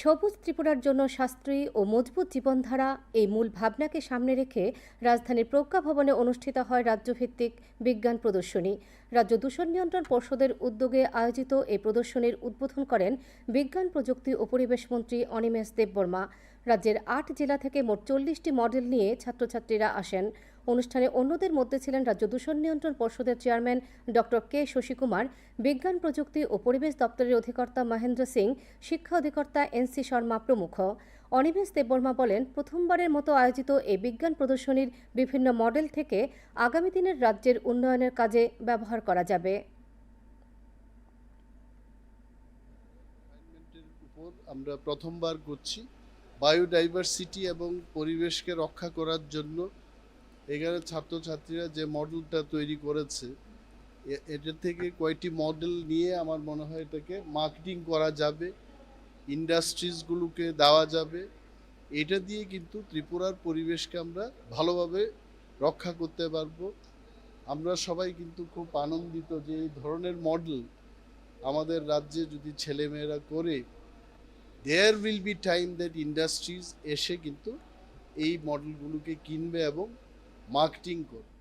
সবুজ ত্রিপুরার জন্য সাশ্রয়ী ও মজবুত জীবনধারা এই মূল ভাবনাকে সামনে রেখে রাজধানীর প্রজ্ঞা ভবনে অনুষ্ঠিত হয় রাজ্যভিত্তিক বিজ্ঞান প্রদর্শনী। রাজ্য দূষণ নিয়ন্ত্রণ পর্ষদের উদ্যোগে আয়োজিত এই প্রদর্শনীর উদ্বোধন করেন বিজ্ঞান, প্রযুক্তি ও পরিবেশ মন্ত্রী অনিমেষ দেববর্মা। রাজ্যের আট জেলা থেকে মোট চল্লিশটি মডেল নিয়ে ছাত্রছাত্রীরা আসেন। অনুষ্ঠানে অন্যদের মধ্যে ছিলেন রাজ্য দূষণ নিয়ন্ত্রণ পর্ষদের চেয়ারম্যান ডক্টর কে শশীকুমার, বিজ্ঞান, প্রযুক্তি ও পরিবেশ দপ্তরের অধিকর্তা মহেন্দ্র সিং, শিক্ষা অধিকর্তা এনসি শর্মা প্রমুখ। অনিমেষ দেববর্মা বলেন, প্রথমবারের মতো আয়োজিত এই বিজ্ঞান প্রদর্শনীর বিভিন্ন মডেল থেকে আগামী দিনের রাজ্যের উন্নয়নের কাজে ব্যবহার করা যাবে। আমরা প্রথমবার করছি। বায়োডাইভার্সিটি এবং পরিবেশকে রক্ষা করার জন্য এখানে ছাত্রছাত্রীরা যে মডেলটা তৈরি করেছে এটার থেকে কয়েকটি মডেল নিয়ে আমার মনে হয় এটাকে মার্কেটিং করা যাবে, ইন্ডাস্ট্রিজগুলোকে দেওয়া যাবে। এটা দিয়ে কিন্তু ত্রিপুরার পরিবেশকে আমরা ভালোভাবে রক্ষা করতে পারব। আমরা সবাই কিন্তু খুব আনন্দিত যে এই ধরনের মডেল আমাদের রাজ্যে যদি ছেলেমেয়েরা করে there will be time that industries এসে কিন্তু এই মডেলগুলোকে কিনবে এবং মার্কেটিং করবে